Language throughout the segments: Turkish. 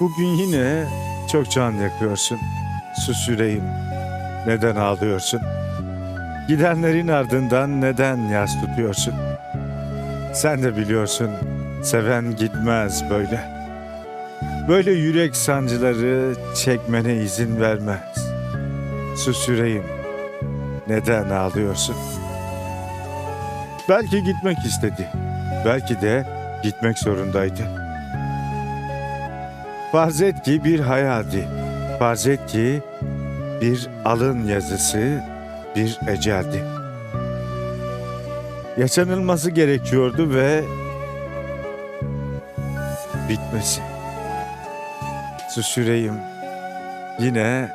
Bugün yine çok can yakıyorsun. Sus yüreğim. Neden ağlıyorsun? Gidenlerin ardından neden yas tutuyorsun? Sen de biliyorsun, seven gitmez böyle. Böyle yürek sancıları çekmene izin vermez. Sus yüreğim. Neden ağlıyorsun? Belki gitmek istedi. Belki de gitmek zorundaydı. Farz et ki bir hayaldi. Farz et ki bir alın yazısı, bir eceldi. Yaşanılması gerekiyordu ve bitmesi. Sus yüreğim, yine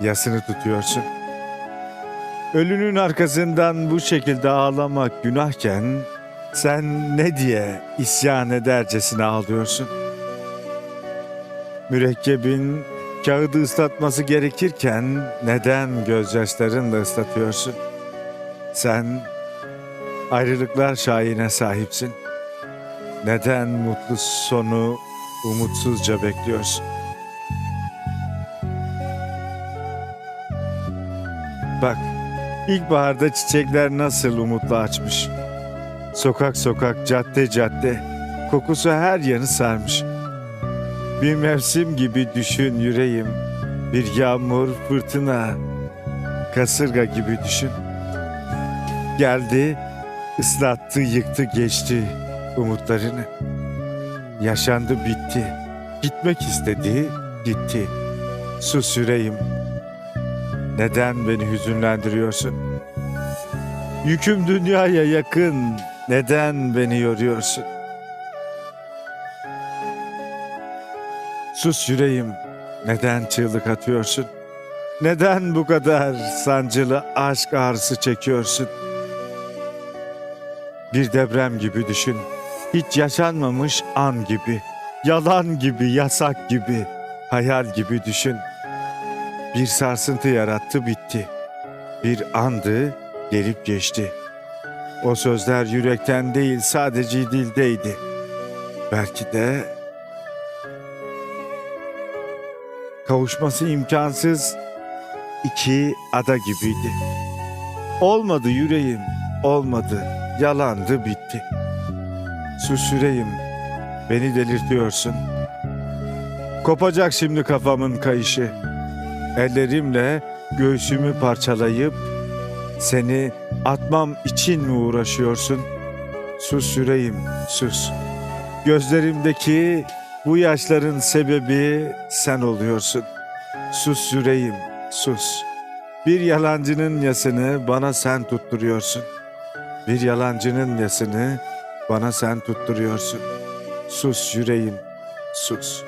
yasını tutuyorsun. Ölünün arkasından bu şekilde ağlamak günahken sen ne diye isyan edercesine ağlıyorsun? Mürekkebin kağıdı ıslatması gerekirken neden gözyaşlarınla ıslatıyorsun? Sen ayrılıklar şahine sahipsin. Neden mutlu sonu umutsuzca bekliyorsun? Bak, ilkbaharda çiçekler nasıl umutla açmış. Sokak sokak, cadde cadde, kokusu her yanı sarmış. Bir mevsim gibi düşün yüreğim. Bir yağmur, fırtına, kasırga gibi düşün. Geldi, ıslattı, yıktı, geçti umutlarını. Yaşandı, bitti. Gitmek istedi, gitti. Sus yüreğim. Neden beni hüzünlendiriyorsun? Yüküm dünyaya yakın. Neden beni yoruyorsun? Sus yüreğim. Neden çığlık atıyorsun? Neden bu kadar sancılı aşk ağrısı çekiyorsun? Bir deprem gibi düşün. Hiç yaşanmamış an gibi. Yalan gibi, yasak gibi, hayal gibi düşün. Bir sarsıntı yarattı bitti. Bir andı gelip geçti. O sözler yürekten değil sadece dildeydi. Belki de kavuşması imkansız iki ada gibiydi. Olmadı yüreğim, olmadı, yalandı bitti. Sus yüreğim, beni delirtiyorsun. Kopacak şimdi kafamın kayışı. Ellerimle göğsümü parçalayıp seni atmam için mi uğraşıyorsun? Sus yüreğim, sus. Gözlerimdeki bu yaşların sebebi sen oluyorsun. Sus yüreğim, sus. Bir yalancının yasını bana sen tutturuyorsun. Bir yalancının yasını bana sen tutturuyorsun. Sus yüreğim, sus.